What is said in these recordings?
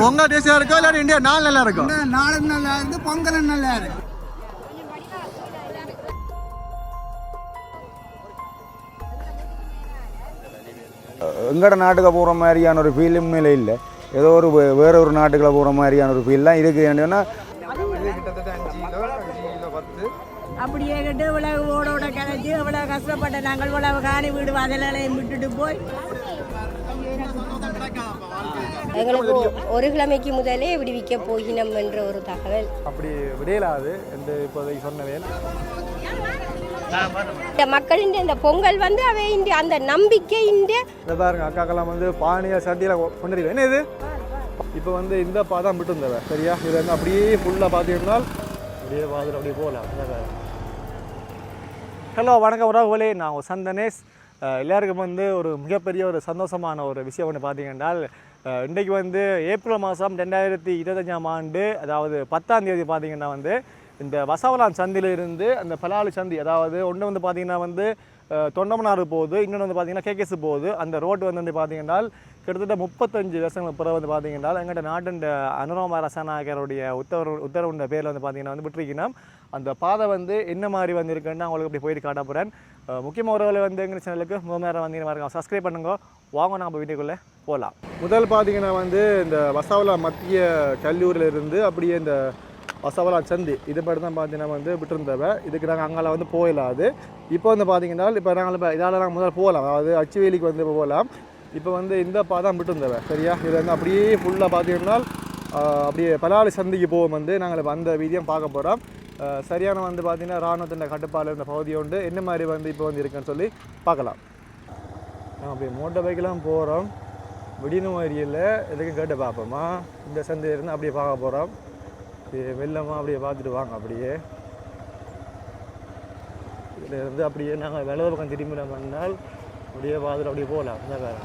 பொங்கல் டேஸ்டா இருக்கோ இல்லாட்டி இந்தியா நாள் நல்லா இருக்கும்? நாளும் நல்லா இருக்கு பொங்கலும் நல்லா இருக்கு. எங்கட நாட்டுக்கு போகிற மாதிரியான ஒரு ஃபீல் உண்மையில இல்லை. ஏதோ ஒரு வேற ஒரு நாட்டுக்குள்ள போகிற மாதிரியான ஒரு ஃபீல் தான் இருக்குது ஏன்னா அப்படியே கிட்டு இவ்வளவு ஓடோட கிடச்சி இவ்வளவு கஷ்டப்பட்ட நாங்கள் இவ்வளவு காணி வீடு வாசலையும் விட்டுட்டு போய் எங்களுக்கு ஒரு கிழமைக்கு முதலே விடுவிக்க போகினோம் என்ற ஒரு தகவல். அப்படி விடையலாது என்று இப்போதைக்கு சொன்னவேன். இந்த மக்களின் இந்த பொங்கல் வந்து அவை இந்த அந்த நம்பிக்கை இந்த பாருங்க அக்காக்கெல்லாம் வந்து பானையை சட்டியில் கொண்டிருக்கோம் என்ன இது? இப்போ வந்து இந்த பாதான் விட்டு இருந்தவ சரியா? இது வந்து அப்படியே ஃபுல்லாக பார்த்துக்கிட்டால் அப்படியே பார்த்துட்டு அப்படியே போகலாம். ஹலோ வணக்கம் உறவுகளே. நான் சந்தனேஷ் எல்லாருக்கும் வந்து ஒரு மிகப்பெரிய ஒரு சந்தோஷமான ஒரு விஷயம் ஒன்று பார்த்தீங்கன்னா இன்றைக்கு வந்து ஏப்ரல் மாதம் ரெண்டாயிரத்தி இருபத்தஞ்சாம் ஆண்டு அதாவது பத்தாம் தேதி பார்த்தீங்கன்னா வந்து இந்த வசவலான் சந்திலிருந்து அந்த பலாலு சந்தி அதாவது ஒன்று வந்து பார்த்தீங்கன்னா வந்து தொண்டமனாறு போகுது இன்னொன்று வந்து பார்த்தீங்கன்னா கேகேஸ் போகுது. அந்த ரோடு வந்து வந்து பார்த்தீங்கன்னா கிட்டத்தட்ட முப்பத்தஞ்சு வருஷங்களுக்கு பிறகு வந்து பார்த்தீங்கன்னா எங்கள்கிட்ட நாட்டின் அனுராம ரசநாயகருடைய உத்தரவு உத்தரவுன்ற பேரில் வந்து பார்த்தீங்கன்னா வந்து விட்டுருக்கணும் அந்த பாதை வந்து என்ன மாதிரி வந்து இருக்குன்னு உங்களுக்கு அப்படி போயிட்டு காட்ட போகிறேன் முக்கியமாக உறவுகளை வந்து எங்கள் சேனலுக்கு முதல் நேரம் வந்தீங்கன்னா பாருங்க சப்ஸ்கிரைப் பண்ணுங்க. வாங்க நம்ம வீட்டுக்குள்ளே போகலாம் முதல் பார்த்தீங்கன்னா வந்து இந்த வசாவலா மத்திய கல்லூரியிலிருந்து அப்படியே இந்த வசவலா சந்தி இது மட்டும் தான் பார்த்தீங்கன்னா வந்து விட்டுருந்தவ. இதுக்கு நாங்கள் அங்கால வந்து போயிடலாது இப்போ வந்து பார்த்தீங்கன்னா இப்போ நாங்கள் இப்போ இதால் நாங்கள் முதல்ல போகலாம். அதாவது அச்சுவேலிக்கு வந்து போகலாம். இப்போ வந்து இந்த பாதான் விட்டுருந்தவ. சரியா? இது வந்து அப்படியே ஃபுல்லாக பார்த்தீங்கன்னா அப்படியே பலாலி சந்திக்கு போகும் வந்து நாங்கள் இப்போ அந்த வீதியம் பார்க்க போகிறோம் சரியான வந்து பார்த்தீங்கன்னா இராணுவத்தின் கட்டுப்பாடு இந்த பகுதி உண்டு. என்ன மாதிரி வந்து இப்போ வந்து இருக்குன்னு சொல்லி பார்க்கலாம். நாங்கள் அப்படியே மோட்டர் பைக்கெலாம் போகிறோம் விடின மாதிரியில் எதுக்கும் கேட்டு பார்ப்போமா? இந்த சந்தையிலேருந்து அப்படியே பார்க்க போகிறோம் வெள்ளமாக அப்படியே பார்த்துட்டு வாங்க அப்படியே. இதில் இருந்து அப்படியே நாங்கள் வலது பக்கம் திரும்பி பண்ணால் அப்படியே பார்த்துட்டு அப்படியே போகலாம். இந்த வேறு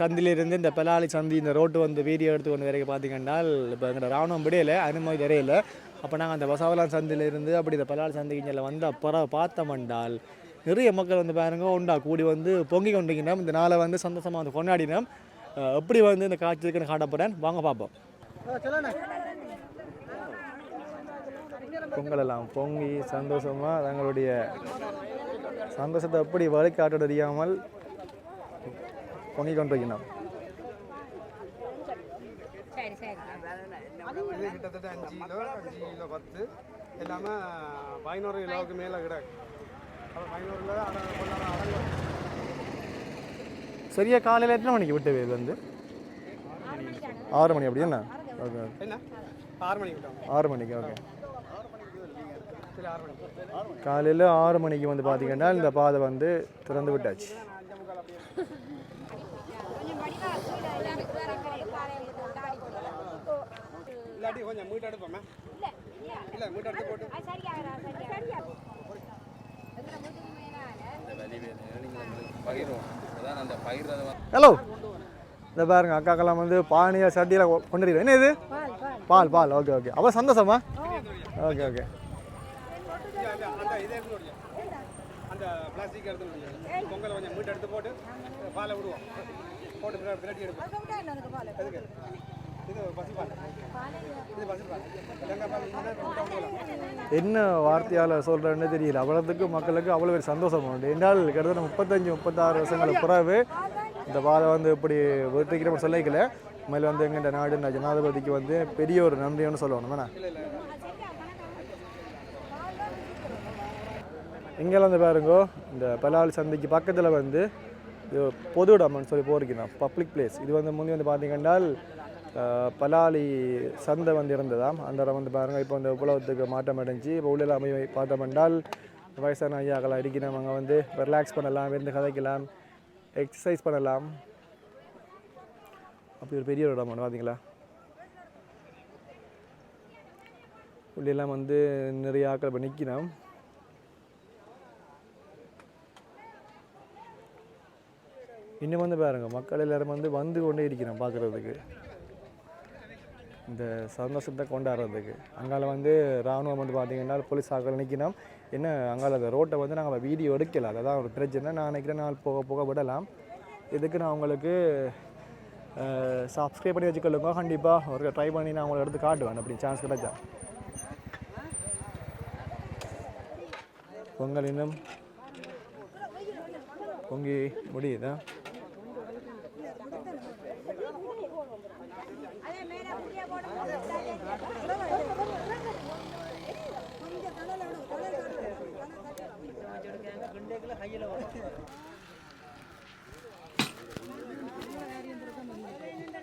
சந்திலிருந்து இந்த பெலாலி சந்தி இந்த ரோட்டு வந்து வீடியோ எடுத்து கொண்டு வரைக்கும் பார்த்தீங்கன்னா இப்போ எங்கள் ராணுவம் விடையில அனுமதி தெரியல. அப்போ நாங்கள் அந்த வசாவலான் சந்திலிருந்து அப்படி இந்த பெலாலி சந்தைக்கு இங்கே வந்து அப்புறம் பார்த்தோம்னால் நிறைய மக்கள் வந்து பாருங்க உண்டா கூடி வந்து பொங்கி கொண்டுக்கினோம் இந்த நாளை வந்து சந்தோஷமாக வந்து கொண்டாடினோம். எப்படி வந்து இந்த காட்சி இருக்குன்னு காட்டப்படுறேன் வாங்க பார்ப்போம். பொங்கல் எல்லாம் பொங்கி சந்தோஷமாக தங்களுடைய சந்தோஷத்தை எப்படி வழிகாட்ட தெரியாமல் பொங்கி கொண்டிருக்கணும் இது கிட்டத்தட்ட அஞ்சு கிலோ அஞ்சு கிலோ பத்து எல்லாமே பதினோரு கிலோவுக்கு மேலே கிடக்கு பதினோரு கிலோ சரியா காலையில் எத்தனை மணிக்கு விட்டு இது வந்து? ஆறு மணி அப்படி என்ன? ஓகே என்ன? ஆறு மணிக்கு விட்டோம். ஆறு மணிக்கு ஓகே. காலையில் ஆறு மணிக்கு வந்து பார்த்தீங்கன்னா இந்த பாதை வந்து திறந்து விட்டாச்சு. கொஞ்சம் மீட் எடுப்போமே? இல்லை மீட் எடுத்து போட்டு. ஹலோ. இந்த பாருங்க அக்காக்கெல்லாம் வந்து பானையை சட்டியில் கொண்டுருக்கோம் என்ன இது? பால் பால். Okay okay. அவ்வளோ சந்தோஷமா? Okay okay. அந்த பிளாஸ்டிக் எடுத்து பொங்கலை கொஞ்சம் மீட் எடுத்து போட்டு பாலை விடுவோம். போட்டு பிர- பிரட்டி எடுப்போம். என்ன வார்த்தையால் சொல்கிறேன்னு தெரியல. அவ்வளோத்துக்கு மக்களுக்கு அவ்வளோ ஒரு சந்தோஷம் உண்டு. என்றால் கிட்டத்தட்ட முப்பத்தஞ்சு முப்பத்தாறு வருஷங்களுக்கு பிறகு இந்த பாதை வந்து இப்படி வெற்றிக்கிறோம் சொல்லிக்கல. மேலே வந்து எங்கள் நாடு இந்த ஜனாதிபதிக்கு வந்து பெரிய ஒரு நன்றின்னு சொல்லணும். வேணா இங்கெல்லாம் வந்து பாருங்கோ இந்த பலால் சந்தைக்கு பக்கத்தில் வந்து பொது இடம்னு சொல்லி போகிறீங்க பப்ளிக் பிளேஸ் இது வந்து முந்தி வந்து பார்த்தீங்கன்னா பலாலி சந்தை வந்து இருந்ததாம். அந்த இடம் வந்து பாருங்கள் இப்போ இந்த உலகத்துக்கு மாற்றம் அடைஞ்சு இப்போ உள்ள அமை பார்த்தோம்னால் வயசான ஐயாக்கெல்லாம் இருக்கிறோம் அங்கே வந்து ரிலாக்ஸ் பண்ணலாம் இருந்து கதைக்கலாம் எக்ஸசைஸ் பண்ணலாம். அப்படி ஒரு பெரிய ஒரு இடம் ஒன்று பார்த்தீங்களா? உள்ளெல்லாம் வந்து நிறைய ஆக்கள் இப்போ நிற்கிறோம் இன்னும் வந்து பாருங்கள் மக்கள் எல்லோரும் வந்து வந்து கொண்டே இருக்கிறோம் பார்க்குறதுக்கு. இந்த சந்தோஷத்தை கொண்டாடுறதுக்கு. அங்கால வந்து ராணுவம் வந்து பார்த்தீங்கன்னா போலீஸ் ஆக்கள் நிற்கணும் என்ன அங்கால அந்த ரோட்டை வந்து நாங்கள் வீடியோ எடுக்கல. அதுதான் ஒரு பிரச்சனை. நான் நினைக்கிறேன் நாள் போக போக விடலாம். இதுக்கு நான் உங்களுக்கு சப்ஸ்கிரைப் பண்ணி வச்சுக்கொள்ளுங்க. கண்டிப்பாக ஒரு ட்ரை பண்ணி நான் உங்களை எடுத்து காட்டுவேன். அப்படி சான்ஸ் கிடைச்சா. பொங்கல் இன்னும் பொங்கி முடியுதா?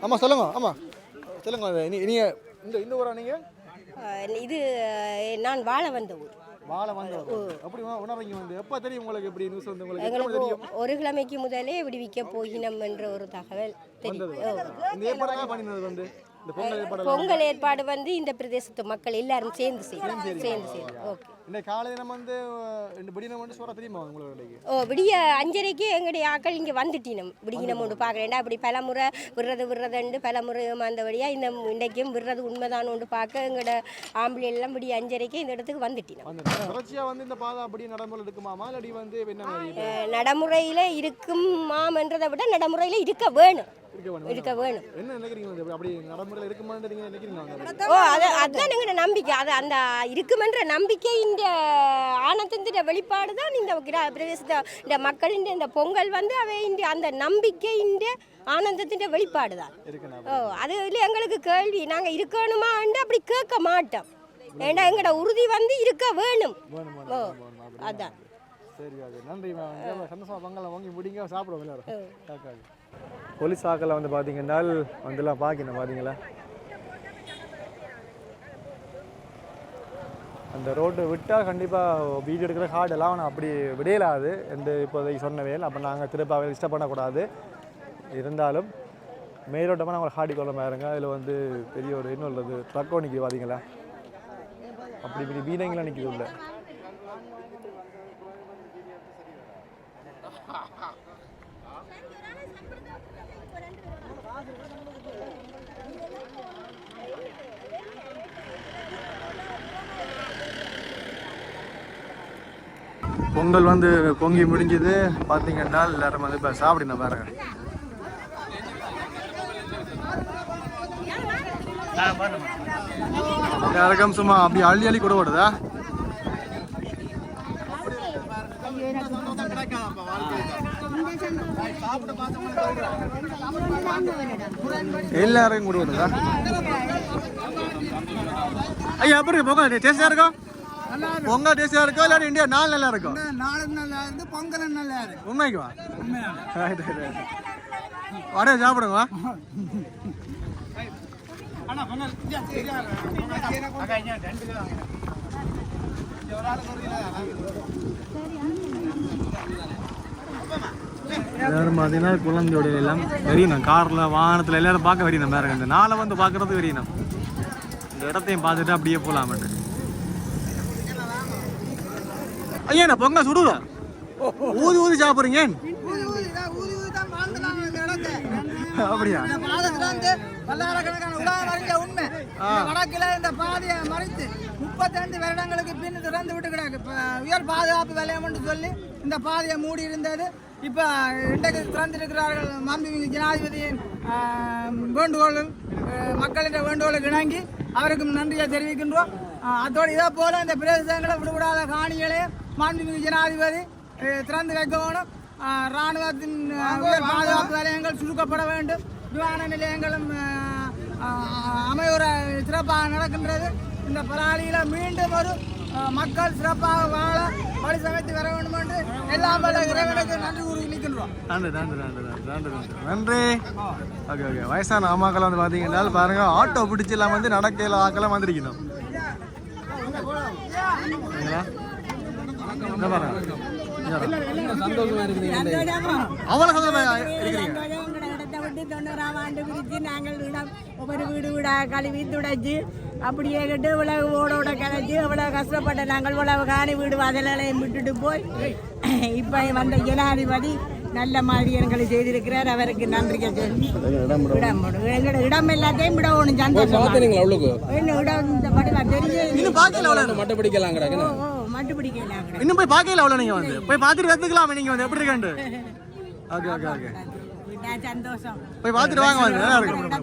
ஆமாம் சொல்லுங்க ஆமாம் சொல்லுங்க நீங்கள் இந்த இந்த ஊரா நீங்கள் இது நான் வாழ வந்த ஊர். வாழை வந்து அப்படி உணர்றீங்க வந்து? எப்போ தெரியும் உங்களுக்கு எப்படி நியூஸ் வந்து உங்களுக்கு? எங்களுக்கு ஒரு கிழமைக்கு முதலே விடுவிக்க போகினம் என்ற ஒரு தகவல் தெரியும். பொங்கல் ஏற்பாடு வந்து இந்த பிரதேசத்து மக்கள் எல்லாரும் சேர்ந்து செய்யணும் சேர்ந்து செய்யணும் ஓகே. இந்த காலையில் நம்ம வந்து ரெண்டு படி நம்ம சொல்ல தெரியுமா உங்களுக்கு ஓ விடிய அஞ்சரைக்கு எங்களுடைய ஆக்கள் இங்கே வந்துட்டினோம் விடியினம் ஒன்று பார்க்குறேன்டா அப்படி பலமுறை விடுறது விடுறதுண்டு பலமுறை வந்தபடியாக இந்த இன்றைக்கும் விடுறது உண்மைதான் ஒன்று பார்க்க எங்களோட ஆம்பளை எல்லாம் விடிய அஞ்சரைக்கு இந்த இடத்துக்கு வந்துட்டினோம் வந்து தொடர்ச்சியாக வந்து இந்த பாதை அப்படியே நடைமுறை இருக்குமாமா இல்லாட்டி வந்து என்ன? நடைமுறையில் இருக்குமான்றதை விட நடைமுறையில் இருக்க வேணும். இருக்க வேணும் என்ன நினைக்கிறீங்க வந்து? அப்படி நடைமுறையில் இருக்குமான்னு நீங்க நினைக்கிறீங்க வந்து? ஓ அது அதுதான் எங்களோட நம்பிக்கை. அது அந்த இருக்குமென்ற நம்பிக்கை இந்த ஆனந்தத்தின் வெளிப்பாடு தான் இந்த கிரா பிரதேசத்தை இந்த மக்களின் இந்த பொங்கல் வந்து அவை இந்த அந்த நம்பிக்கை இந்த ஆனந்தத்தின் வெளிப்பாடு தான். ஓ அதுல எங்களுக்கு கேள்வி. நாங்கள் இருக்கணுமான்னு அப்படி கேட்க மாட்டோம். ஏன்னா எங்களோட உறுதி வந்து இருக்க வேணும். ஓ அதான். சரி அது நன்றி மேம். சந்தோஷமா பொங்கலை வாங்கி முடிங்க சாப்பிடுவோம் எல்லாரும். காக்காது போலீஸ் வந்து பார்த்தீங்கன்னா வந்துலாம் பார்க்கணும் பார்த்தீங்களா? அந்த ரோட்டை விட்டால் கண்டிப்பாக வீடியோ எடுக்கிற ஹார்ட் எல்லாம் நான் அப்படி விடையலாது எந்த இப்போதைக்கு சொன்னவேல். அப்போ நாங்கள் திரும்ப அவங்க டிஸ்டர்ப் பண்ணக்கூடாது. இருந்தாலும் மேலோட்டமாக நாங்கள் ஹாடி கொள்ள பாருங்க. அதில் வந்து பெரிய ஒரு இன்னும் உள்ளது ட்ரக்கோ நிற்கிது பார்த்தீங்களா அப்படி இப்படி வீணங்களாம் நிற்கிது இல்லை பொங்கல் வந்து பொங்கி முடிஞ்சது. பார்த்தீங்கன்னா எல்லாரும் வந்து இப்போ சாப்பிடணும் பாருங்க. யாருக்கும் சும்மா அப்படி அள்ளி அள்ளி கூட ஓடுதா? எல்லாரும் கூட ஓடுதா? ஐயா அப்படி போக டேஸ்டா இருக்கும் பொங்கல் டேஸ்டியா இருக்கும் இல்லாட்டி இந்தியா நாள் நல்லா இருக்கும் நாளும் நல்லா இருந்து பொங்கலும் நல்லா இருக்கு. உண்மைக்கு வா. ரைட் ரைட் ரைட் சாப்பிடுங்க. பொங்கல்? எல்லாரும் பார்த்தீங்கன்னா குழந்தையோட எல்லாம் வெறியணும். காரில் வாகனத்தில் எல்லாரும் பார்க்க வெறியணும். பாருங்க இந்த நாளை வந்து பார்க்கறது வெறியணும். இந்த இடத்தையும் பார்த்துட்டு அப்படியே போகலாமட்டு ஐயா நான் பொங்கல் சுடுதா? ஊதி ஊதி சாப்பிட்றீங்க ஊதி அப்படியா? இந்த பல்லாயிரக்கணக்கான உண்மை இந்த இந்த பாதையை மறைத்து முப்பத்தைந்து வருடங்களுக்கு பின் திறந்து விட்டு கிடக்கு உயர் பாதுகாப்பு விலையம்னு சொல்லி இந்த பாதையை மூடி இருந்தது இப்போ இன்றைக்கு திறந்திருக்கிறார்கள் மாண்புமிகு ஜனாதிபதியின் ஆஹ், வேண்டுகோளும் ஆஹ், மக்களின் வேண்டுகோளுக்கு இணங்கி அவருக்கும் நன்றியை தெரிவிக்கின்றோம் அதோடு இதே போல இந்த பிரதேசங்களை விடுபடாத காணிகளையும் மாண்புமிகு ஜனாதிபதி திறந்து வைக்க வேணும் ஆஹ், ராணுவத்தின் ஆஹ், உயர் பாதுகாப்பு நிலையங்கள் சுருக்கப்பட வேண்டும் விமான நிலையங்களும் அமைவுற சிறப்பாக நடக்கின்றது இந்த பலாலியில் மீண்டும் ஒரு மக்கள் சிறப்பாக வாழ வழி சமைத்து வர வேண்டும் என்று எல்லாம் வல்ல இறைவனுக்கு நன்றி கூறி நிற்கின்றோம் நன்றி நன்றி நன்றி நன்றி நன்றி நன்றி நன்றி ஓகே ஓகே வயசான அம்மாக்கள் வந்து பார்த்தீங்கன்னா பாருங்க ஆட்டோ பிடிச்செல்லாம் வந்து நடக்கையில் ஆக்கெல்லாம் வந்திருக்கணும் சரிங்களா? சந்தோஷமா இருக்கிறீங்க எங்களோட தொண்ணூறாம் ஆண்டு பிரித்து நாங்கள் இடம் ஒவ்வொரு வீடு வீடாக கழுவி துடைச்சு அப்படியே கட்டு இவ்வளவு ஓடோட கிடச்சி இவ்வளவு கஷ்டப்பட்ட நாங்கள் இவ்வளவு காணி வீடு வாசலையும் விட்டுட்டு போய் இப்போ வந்த ஜனாதிபதி நல்ல மாதிரி எங்களுக்கு செய்திருக்கிறார் அவருக்கு நன்றிகள் சொல்லி இடம் எங்களோட இடம் எல்லாத்தையும் விடணும் சந்தோஷம் என்ன இடம் இந்த படி தெரிஞ்சு மட்டை பிடிக்கலாங்கிறாங்க இன்னும் போய் பார்க்கல அவ்வளோ நீங்கள் வந்து. போய் பார்த்துட்டு வந்துக்கலாமே நீங்கள் வந்து எப்படி இருக்கேன்ட்டு? Okay okay okay. போய் பார்த்துட்டு வாங்க வந்து நல்லா இருக்கும்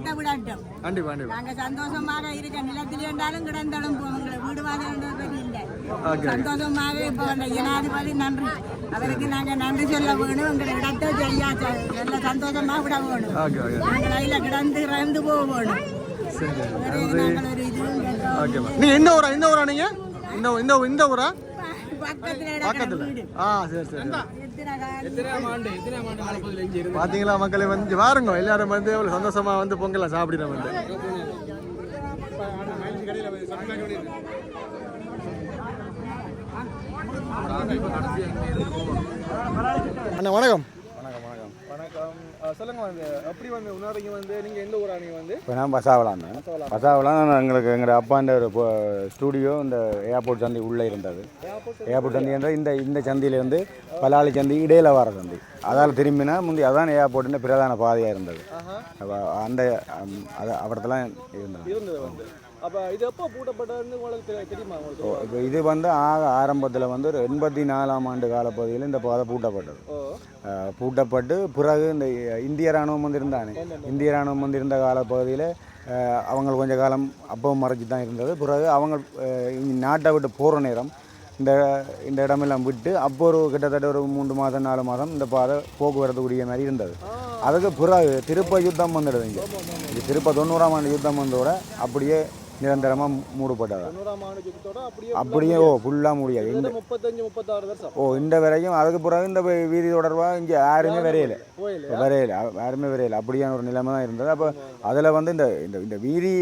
கண்டிப்பா கண்டிப்பா. நாங்க சந்தோஷமாக இருக்க நிலத்தில் இருந்தாலும் கிடந்தாலும் உங்களை வீடு வாங்கன்றது இல்லை. சந்தோஷமாக இப்போ அந்த ஜனாதிபதி நன்றி. அவருக்கு நாங்க நன்றி சொல்ல வேணும். எங்களை இடத்தை செய்யா நல்ல சந்தோஷமா விட வேணும். Okay okay. நாங்கள் அதில் கிடந்து இறந்து போக வேணும். வேற நாங்கள் ஒரு இதுவும் கேட்க ஓகேம்மா நீங்க இந்த ஊரா இந்த ஊரா நீங்க? இந்த இந்த இந்த ஊரா? பக்கத்தில் ஆ சரி சரி. பாத்தீங்களா மக்களே வந்து வாருங்க. எல்லாரும் வந்து எவ்வளவு சந்தோஷமா வந்து பொங்கலை சாப்பிடுற வந்து. அண்ணா வணக்கம். சொல்லுங்க வந்து. எப்படி வந்து உணர்றீங்க வந்து? நீங்க எந்த ஊரா நீங்க வந்து? இப்போ நான் பசாவலாம் பசாவலாம். எங்களுக்கு எங்களோட அப்பாண்ட ஒரு ஸ்டூடியோ இந்த ஏர்போர்ட் சந்தி உள்ளே இருந்தது. ஏர்போர்ட் சந்தி என்ற இந்த இந்த சந்தியிலேருந்து பலாளி சந்தி இடையில வர சந்தி. அதால் திரும்பினா முந்தி அதான் ஏர்போர்ட்டின் பிரதான பாதையாக இருந்தது. அந்த அது அவடத்தெல்லாம் இருந்தது. அப்ப இது எப்போ பூட்டப்பட்டதுன்னு உங்களுக்கு தெரி- தெரியுமா உங்களுக்கு? இது வந்து ஆக ஆரம்பத்தில் வந்து ஒரு எண்பத்தி நாலாம் ஆண்டு காலப்பகுதியில் இந்த பாதை பூட்டப்பட்டது. பூட்டப்பட்டு பிறகு இந்த இந்திய ராணுவம் வந்து இருந்தானே இந்திய ராணுவம் வந்து இருந்த காலப்பகுதியில் அவங்க கொஞ்ச காலம் அப்பவும் மறைச்சி தான் இருந்தது. பிறகு அவங்க நாட்டை விட்டு போகிற நேரம் இந்த இந்த இடமெல்லாம் விட்டு அப்போ ஒரு கிட்டத்தட்ட ஒரு மூன்று மாதம் நாலு மாதம் இந்த பாதை போக்குவரத்துக்குரிய மாதிரி இருந்தது. அதுக்கு பிறகு திருப்ப யுத்தம் வந்துடுது இங்கே. திருப்ப தொண்ணூறாம் ஆண்டு யுத்தம் வந்தோட அப்படியே நிரந்தரமாக மூடப்பட்டது அப்படியே ஓ ஃபுல்லாக முடியாது. இந்த முப்பத்தஞ்சு முப்பத்தாறு வருஷம். ஓ இந்த வரைக்கும் அதுக்கு பிறகு இந்த வீதி தொடர்பாக இங்கே யாருமே வரையல. வரையல. யாருமே வரையல. அப்படியான ஒரு நிலைமை தான் இருந்தது. அப்போ அதில் வந்து இந்த இந்த இந்த வீதி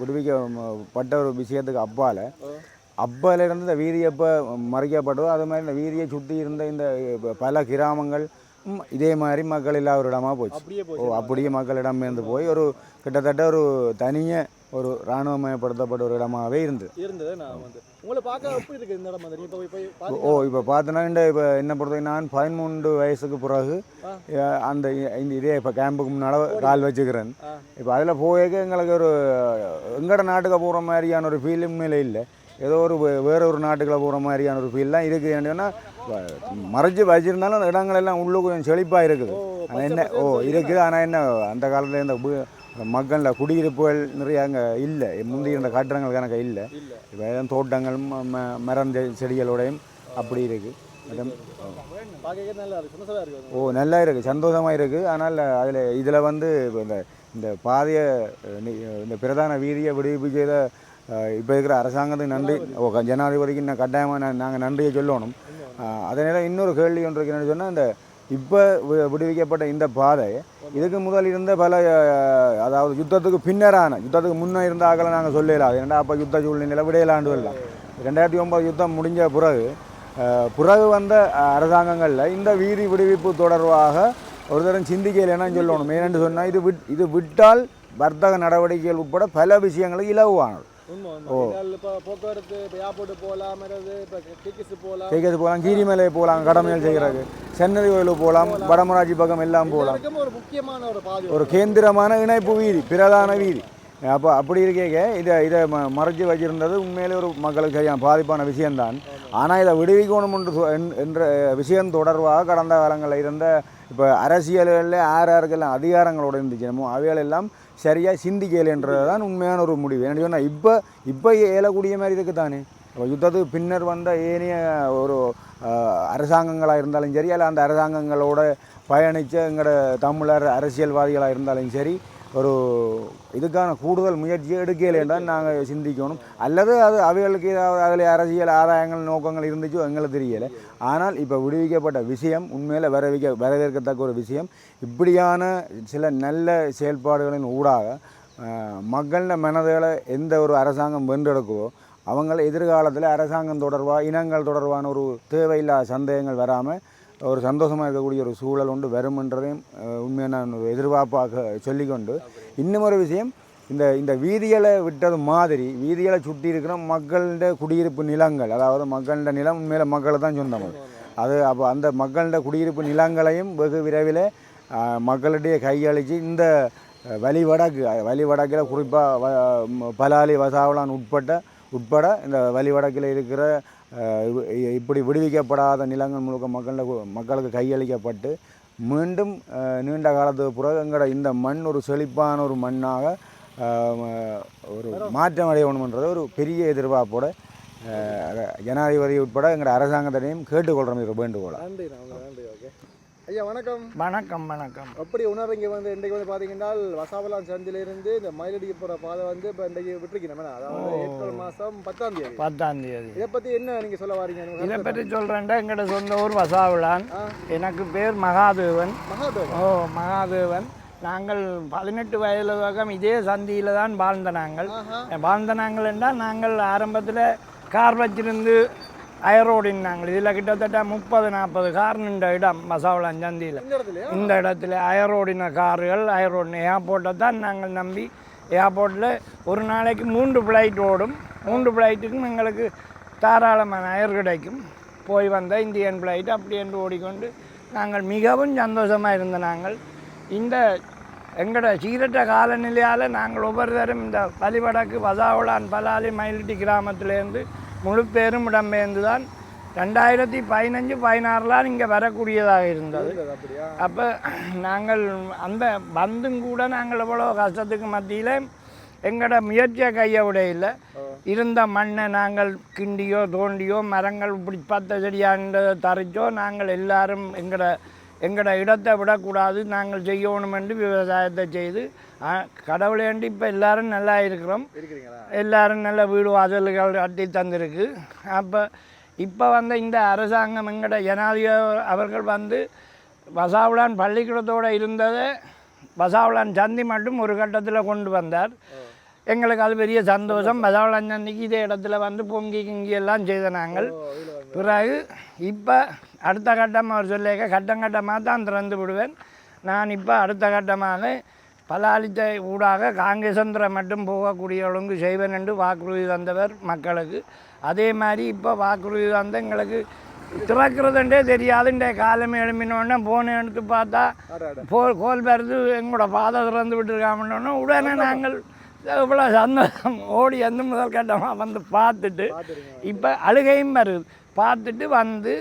விடுவிக்கப்பட்ட ஒரு விஷயத்துக்கு அப்பால் அப்பால இருந்து இந்த வீதி எப்போ மறைக்கப்பட்டதோ அது மாதிரி இந்த வீதியை சுற்றி இருந்த இந்த பல கிராமங்கள் இதே மாதிரி மக்கள் இல்லாத ஒரு இடமா போச்சு. அப்படியே ஓ அப்படியே மக்களிடம் இருந்து போய் ஒரு கிட்டத்தட்ட ஒரு தனிய ஒரு இராணுவமயப்படுத்தப்பட்ட ஒரு இடமாவே இருந்தது. இருந்தது நான் வந்து. உங்களை பார்க்க எப்படி இருக்கு இந்த இடம் வந்து? நீங்க போய் போய் பாத்தீங்க ஓ இப்போ பார்த்தோன்னா இந்த இப்போ என்ன பொறுத்தவரைக்கும் நான் பதிமூன்று வயசுக்கு பிறகு அந்த இந்த இதே இப்போ கேம்புக்கு முன்னால் கால் வச்சுக்கிறேன். இப்போ அதில் போயக்க எங்களுக்கு ஒரு எங்கட நாட்டுக்கு போகிற மாதிரியான ஒரு ஃபீல் உண்மையில இல்லை. ஏதோ ஒரு வேற ஒரு நாட்டுக்குள்ள போகிற மாதிரியான ஒரு ஃபீல்லாம் இருக்குது ஏன்னா மறைச்சு வச்சிருந்தாலும் அந்த இடங்கள் எல்லாம் உள்ளே கொஞ்சம் செழிப்பாக இருக்குது. ஆனால் என்ன ஓ இருக்குது. ஆனால் என்ன அந்த காலத்தில் இந்த மக்களில் குடியிருப்புகள் நிறைய அங்கே இல்லை. முந்தி இருந்த கட்டடங்கள் கணக்கு இல்லை. இப்போ தோட்டங்கள் ம- மரம் செடிகளோடையும் அப்படி இருக்குது ஓ. நல்லா இருக்குது சந்தோஷமாக இருக்குது ஆனால் அதில் இதில் வந்து இந்த இந்த பாதையை இந்த பிரதான வீதியை விடுவிப்பு செய்த இப்போ இருக்கிற அரசாங்கத்துக்கு நன்றி. ஜனாதிபதிக்கு நான் கட்டாயமாக நான் நாங்கள் நன்றியை சொல்லணும். அஹ், அதே நேரம் இன்னொரு கேள்வி ஒன்று இருக்குன்னு சொன்னால் இந்த இப்போ விடுவிக்கப்பட்ட இந்த பாதை இதுக்கு முதல் இருந்த பல அதாவது யுத்தத்துக்கு பின்னரான யுத்தத்துக்கு முன்னே இருந்த ஆக்களை நாங்கள் சொல்லலாம் ஏன்னா அப்போ யுத்த சூழ்நிலை விடையலாண்டு வரலாம் ரெண்டாயிரத்தி ஒன்பது யுத்தம் முடிஞ்ச பிறகு பிறகு வந்த அரசாங்கங்களில் இந்த வீதி விடுவிப்பு தொடர்பாக ஒரு தரம் சிந்திக்கலைன்னு சொல்லணும்? ஏனென்று சொன்னால் இது விட் இது விட்டால் வர்த்தக நடவடிக்கைகள் உட்பட பல விஷயங்களுக்கு இலவானது ஏர்போர்ட் போகலாம் கீரிமலை போகலாம் கடமைகள் செய்கிறது சென்னதி கோயிலுக்கு போகலாம் வடமராட்சி பக்கம் எல்லாம் போகலாம். ஒரு முக்கியமான ஒரு பாதை. ஒரு கேந்திரமான இணைப்பு வீதி பிரதான வீதி. அப்போ அப்படி இருக்கேக்க இதை இதை ம மறைச்சி வச்சிருந்தது உண்மையிலே ஒரு மக்களுக்கு சரியான பாதிப்பான விஷயம்தான். ஆனால் இதை விடுவிக்கணும் என்று என்ற விஷயம் தொடர்பாக கடந்த காலங்களில் இருந்த இப்போ அரசியல்களில் யார் யாருக்கெல்லாம் அதிகாரங்களோட இருந்துச்சு நம்ம அவைகளெல்லாம் சரியாக சிந்திக்கலைன்றது தான் உண்மையான ஒரு முடிவு. என்ன சொன்னால் இப்போ இப்போ ஏலக்கூடிய மாதிரி இதுக்கு தானே இப்போ யுத்தத்துக்கு பின்னர் வந்த ஏனைய ஒரு அரசாங்கங்களாக இருந்தாலும் சரி அல்ல அந்த அரசாங்கங்களோட பயணித்த எங்களோட தமிழர் அரசியல்வாதிகளாக இருந்தாலும் சரி ஒரு இதுக்கான கூடுதல் முயற்சியை எடுக்கலைன்றால் நாங்கள் சிந்திக்கணும். அல்லது அது அவைகளுக்கு ஏதாவது அதில் அரசியல் ஆதாயங்கள் நோக்கங்கள் இருந்துச்சோ எங்களுக்கு தெரியலை. ஆனால் இப்போ விடுவிக்கப்பட்ட விஷயம் உண்மையில் வரவிக்க வரவேற்கத்தக்க ஒரு விஷயம் இப்படியான சில நல்ல செயல்பாடுகளின் ஊடாக மக்கள மனதுகளை எந்த ஒரு அரசாங்கம் வென்றெடுக்குதோ அவங்கள எதிர்காலத்தில் அரசாங்கம் தொடர்பாக இனங்கள் தொடர்பான ஒரு தேவையில்லாத சந்தேகங்கள் வராமல் ஒரு சந்தோஷமாக இருக்கக்கூடிய ஒரு சூழல் உண்டு வரும்ன்றதையும் அஹ், உண்மையை நான் எதிர்பார்ப்பாக சொல்லிக்கொண்டு இன்னும் ஒரு விஷயம் இந்த இந்த வீதிகளை விட்டது மாதிரி வீதிகளை சுற்றி இருக்கிற மக்கள்கிட்ட குடியிருப்பு நிலங்கள் அதாவது மக்கள்கிட்ட நிலம் உண்மையில மக்களை தான் சொந்தம் அது. அப்போ அந்த மக்கள்கிட்ட குடியிருப்பு நிலங்களையும் வெகு விரைவில் மக்களுடைய கையளித்து இந்த அஹ், வலி வடக்கு வலி வடக்கில் குறிப்பாக பலாலி வசாவலான் உட்பட்ட உட்பட இந்த வலி வடக்கில் இருக்கிற இப்படி விடுவிக்கப்படாத நிலங்கள் முழுக்க மக்கள மக்களுக்கு கையளிக்கப்பட்டு மீண்டும் நீண்ட காலத்துக்கு பிறகு எங்களோட இந்த மண் ஒரு செழிப்பான ஒரு மண்ணாக ஒரு மாற்றம் அடையணுன்றது ஒரு பெரிய எதிர்பார்ப்போட ஜனாதிபதி உட்பட எங்களோட அரசாங்கத்தினையும் கேட்டுக்கொள்கிறோம் இது வேண்டுகோளா நன்றி நான் நன்றி ஓகே ஐயா வணக்கம். வணக்கம் வணக்கம். எப்படி உணர்றீங்க வந்து இன்றைக்கு வந்து பார்த்தீங்கன்னா வசாவலான் சந்திலிருந்து இந்த மயிலடிக்கு போகிற பாதை வந்து இப்போ இன்றைக்கு விட்டுருக்கீங்க அதாவது ஏப்ரல் மாதம் பத்தாம் தேதி. பத்தாம் தேதி. இதை பற்றி என்ன நீங்கள் சொல்ல வாரீங்க? இதை பற்றி சொல்கிறேன்டா எங்களோட சொந்த ஊர் வசாவிளான் ஆ. எனக்கு பேர் மகாதேவன். மகாதேவன். ஓ மகாதேவன். நாங்கள் பதினெட்டு வயது வகம் இதே சந்தியில் தான் வாழ்ந்த நாங்கள். வாழ்ந்த நாங்கள் என்றால் நாங்கள் ஆரம்பத்தில் கார் வச்சிருந்து அயரோடின் நாங்கள். இதில் கிட்டத்தட்ட முப்பது நாற்பது கார் நின்ற இடம் மசாவளான் சந்தியில் இந்த இடத்துல? அயரோடின கார்கள் அயரோடின ஏர்போர்ட்டை தான் நாங்கள் நம்பி ஏர்போர்ட்டில் ஒரு நாளைக்கு மூன்று ஃப்ளைட் ஓடும். மூன்று ஃப்ளைட்டுக்கும் எங்களுக்கு தாராளமான அயர் கிடைக்கும். போய் வந்த இந்தியன் ஃப்ளைட் அப்படி என்று ஓடிக்கொண்டு நாங்கள் மிகவும் சந்தோஷமாக இருந்த நாங்கள். இந்த எங்களோட சீரற்ற காலநிலையால் நாங்கள் ஒவ்வொரு தரம் இந்த வலிவடக்கு வசாவுளான் பலாலி மயிலிட்டி கிராமத்திலேருந்து முழு பேரும் இடம்பெயர்ந்து தான் ரெண்டாயிரத்தி பதினஞ்சு பதினாறுலாம் இங்கே வரக்கூடியதாக இருந்தது. அப்போ நாங்கள் அந்த வந்தும் கூட நாங்கள் எவ்வளோ கஷ்டத்துக்கு மத்தியில் எங்களோட முயற்சியை கையை விட இல்லை. இருந்த மண்ணை நாங்கள் கிண்டியோ தோண்டியோ மரங்கள் இப்படி பத்த செடியான்றதை தரிச்சோ நாங்கள் எல்லாரும் எங்களோட எங்களோட இடத்தை விடக்கூடாது நாங்கள் செய்யணும் என்று விவசாயத்தை செய்து கடவுளேண்டு இப்போ எல்லாரும் நல்லா இருக்கிறோம். எல்லாரும் நல்ல வீடு வாசல்கள் கட்டி தந்திருக்கு. அப்போ இப்போ வந்த இந்த அரசாங்கம் எங்கட ஜனாதிபதி அவர்கள் வந்து வசாவுலான் பள்ளிக்கூடத்தோடு இருந்ததை வசாவுலான் சந்தி மட்டும் ஒரு கட்டத்தில் கொண்டு வந்தார். எங்களுக்கு அது பெரிய சந்தோஷம். வசாவுலான் சந்திக்கு இதே இடத்துல வந்து பொங்கி கிங்கி எல்லாம் செய்த நாங்கள். பிறகு இப்போ அடுத்த கட்டம் அவர் சொல்லியிருக்க கட்டம் கட்டமாக தான் திறந்து விடுவேன். நான் இப்போ அடுத்த கட்டமாக பலாலித்தை ஊடாக காங்கேசந்திரம் மட்டும் போகக்கூடிய ஒழுங்கு செய்வேன் என்று வாக்குறுதி தந்தவர் மக்களுக்கு. அதே மாதிரி இப்போ வாக்குறுதி தந்த எங்களுக்கு திறக்கிறதுன்றே தெரியாது. இந்த காலம் எழுப்பினோடனே போன எடுத்து பார்த்தா போ கோல் பெருது எங்களோட பாதை திறந்து விட்டுருக்காமன்னொன்னே உடனே நாங்கள் இவ்வளோ சந்தோஷம். ஓடி வந்து முதல் கட்டமாக வந்து பார்த்துட்டு இப்போ அழுகையும் வருது. பார்த்துட்டு வந்து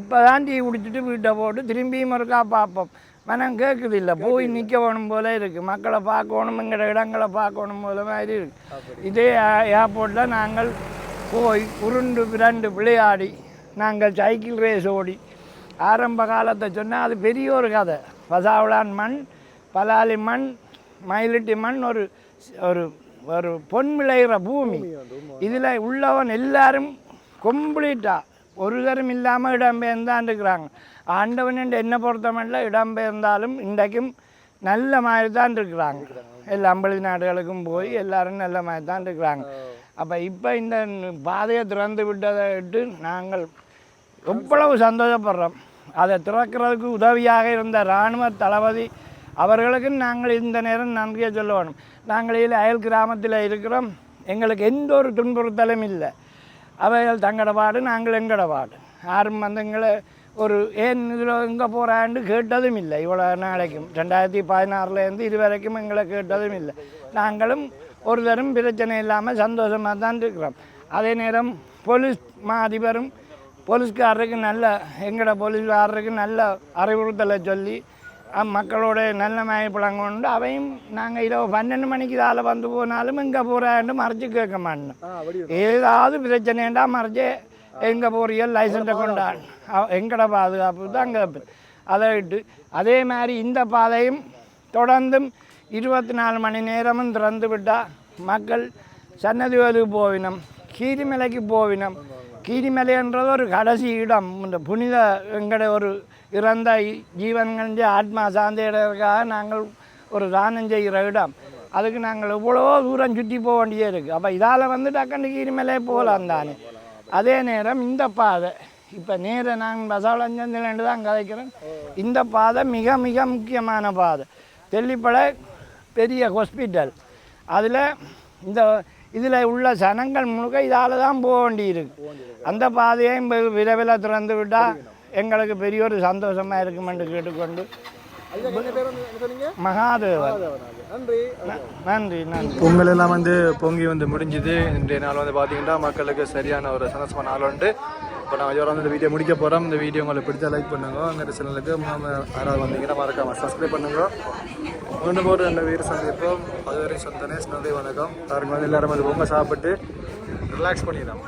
இப்போ தான் டீ குடிச்சிட்டு வீட்டை போட்டு திரும்பியும் ஒருக்கா பார்ப்போம். மனம் கேட்குது இல்லை போய் நிற்க வேணும் போல இருக்குது மக்களை பார்க்கணும் எங்களோட இடங்களை பார்க்கணும் போல மாதிரி இருக்குது இதே ஏர்போர்ட்டில் நாங்கள் போய் உருண்டு பிரண்டு விளையாடி நாங்கள் சைக்கிள் ரேஸ் ஓடி ஆரம்ப காலத்தை சொன்னால் அது பெரிய ஒரு கதை. பசாவளான் மண் பலாலி மண் மயிலிட்டி மண் ஒரு ஒரு ஒரு பொன் விளைகிற பூமி. இதில் உள்ளவன் எல்லாரும் கம்ப்ளீட்டாக ஒரு தரம் இல்லாமல் இடம்பெயர்ந்தான் இருக்கிறாங்க. ஆண்டவன் என்னை பொறுத்தமட்டில் இடம்பெயர்ந்தாலும் இன்றைக்கும் நல்ல மாதிரி தான் இருக்கிறாங்க. எல்லா அம்பளி நாடுகளுக்கும் போய் எல்லாரும் நல்ல மாதிரி தான் இருக்கிறாங்க. அப்போ இப்போ இந்த பாதையை திறந்து விட்டதை விட்டு நாங்கள் எவ்வளவு சந்தோஷப்படுறோம். அதை திறக்கிறதுக்கு உதவியாக இருந்த இராணுவ தளபதி அவர்களுக்கு நாங்கள் இந்த நேரம் நன்றியை சொல்ல வேணும் நாங்கள் இதில் அயல் கிராமத்தில் இருக்கிறோம். எங்களுக்கு எந்த ஒரு துன்புறுத்தலும் இல்லை. அவைகள் தங்கட பாடு நாங்கள் எங்கட பாடு. யாரும் வந்து எங்களை ஒரு ஏன் இதில் எங்கே போகிறான்னு கேட்டதும் இல்லை இவ்வளோ நாளைக்கும். ரெண்டாயிரத்தி பதினாறுலேருந்து இது வரைக்கும் எங்களை கேட்டதும் இல்லை நாங்களும் ஒரு தரம் பிரச்சனை இல்லாமல் சந்தோஷமாக தான் இருக்கிறோம் அதே நேரம் போலீஸ் மா அதிபரும் போலீஸ்காரருக்கு நல்ல எங்களோட போலீஸ்காரருக்கு நல்ல அறிவுறுத்தலை சொல்லி மக்களோட நல்ல மயப்பழங்க கொண்டு அவையும் நாங்கள் இரவு பன்னெண்டு மணிக்கு இதால் வந்து போனாலும் எங்கே போகிறான்னு மறைச்சு கேட்க மாட்டோம் ஏதாவது பிரச்சனைண்டா மறைச்சு எங்கே போறியோ லைசன்ஸை கொண்டாடு எங்கட பாதுகாப்பு? தான் கேட்பேன் அதை விட்டு அதே மாதிரி இந்த பாதையும் தொடர்ந்தும் இருபத்தி நாலு மணி நேரமும் திறந்து விட்டால் மக்கள் சன்னதிவலுக்கு போவினம் கீரிமலைக்கு போவினம். கீரிமலைன்றது ஒரு கடைசி இடம். இந்த புனித எங்கட ஒரு இறந்த ஜீவன்கள் ஆத்மா சார்ந்த இடத்துக்காக நாங்கள் ஒரு தானம் செய்கிற இடம். அதுக்கு நாங்கள் எவ்வளோ தூரம் சுற்றி போக வேண்டியே இருக்குது அப்போ இதால் வந்து டக்குன்னு கீரிமலை போகலாம் தானே அதே நேரம் இந்த பாதை. இப்போ நேர நான் பசாவளஞ்சந்திலேருந்து தான் கதைக்கிறேன் இந்த பாதை மிக மிக முக்கியமான பாதை. தெல்லிப்படை பெரிய ஹாஸ்பிட்டல். அதில் இந்த இதில் உள்ள சனங்கள் முழுக்க இதால் தான் போக வேண்டியிருக்கு அந்த பாதையை இப்ப விரைவில் திறந்து விட்டால் எங்களுக்கு பெரிய ஒரு சந்தோஷமாக இருக்குமென்று கேட்டுக்கொண்டு மகாதேவன். நன்றி. நன்றி நன்றி. பொங்கல் எல்லாம் வந்து பொங்கி வந்து முடிஞ்சுது. இன்றைய நாள் வந்து பார்த்தீங்கன்னா மக்களுக்கு சரியான ஒரு சந்தோஷமான நாள் உண்டு. இப்போ நான் வந்து இந்த வீடியோ முடிக்க போகிறோம் இந்த வீடியோ உங்களுக்கு பிடிச்சா லைக் பண்ணுங்க. அந்த சேனலுக்கு யாராவது வந்தீங்கன்னா மறக்காம சப்ஸ்கிரைப் பண்ணுங்க. மீண்டும் ஒரு நல்ல வீடு சந்திப்போம். அதுவரை சொந்தனே நன்றி வணக்கம். பாருங்க வந்து எல்லாரும் வந்து பொங்கல் சாப்பிட்டு ரிலாக்ஸ் பண்ணிடலாம்.